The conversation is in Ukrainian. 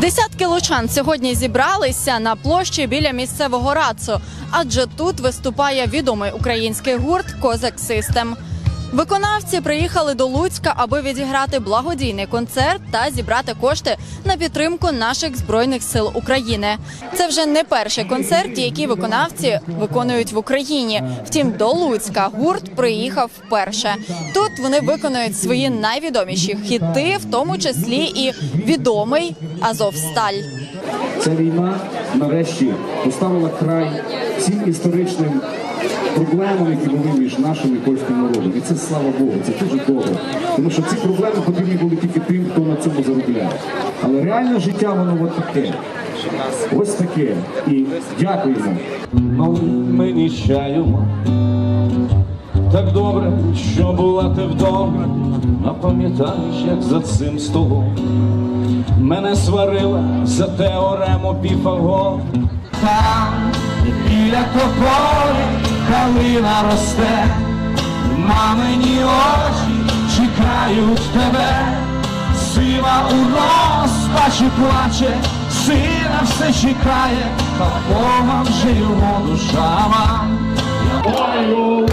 Десятки лучан сьогодні зібралися на площі біля місцевого рацу, адже тут виступає відомий український гурт Козак Систем. Виконавці приїхали до Луцька, аби відіграти благодійний концерт та зібрати кошти на підтримку наших збройних сил України. Це вже не перший концерт, який виконавці виконують в Україні. Втім, до Луцька гурт приїхав вперше. Тут вони виконують свої найвідоміші хіти, в тому числі і відомий Азовсталь. Ця війна нарешті поставила край всім історичним проблемам, які були між нашим і польським народом. І це слава Богу, це дуже добре. Тому що ці проблеми потрібні були тільки тим, хто на цьому заробляє. Але реальне життя воно от таке. Ось таке. І дякуємо. Ну, ми ніщаємо. Так добре, що була ти вдома, а пам'ятаєш, як за цим столом мене сварила за теорему Піфагор. Там біля тополі калина росте, мамині очі чекають тебе, сива у розпачі плаче, сина все чекає, та Бога вже його душа. Бою,